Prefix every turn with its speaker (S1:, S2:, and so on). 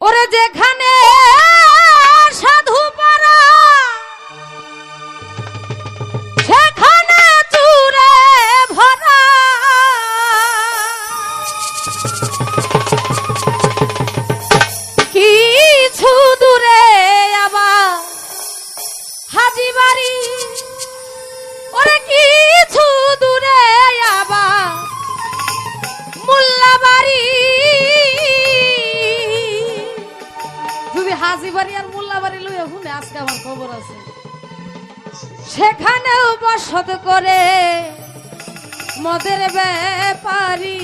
S1: ওরে যেখানে সাধু পারা সেখানে চুরে ভরা। কিছু দূরে আবার হাজি বাড়ি তুমি হাজি বাড়ি আর মোল্লা বাড়ি লই শুনে আজকে আমার খবর আছে। সেখানেও বসত করে মদের ব্যাপারী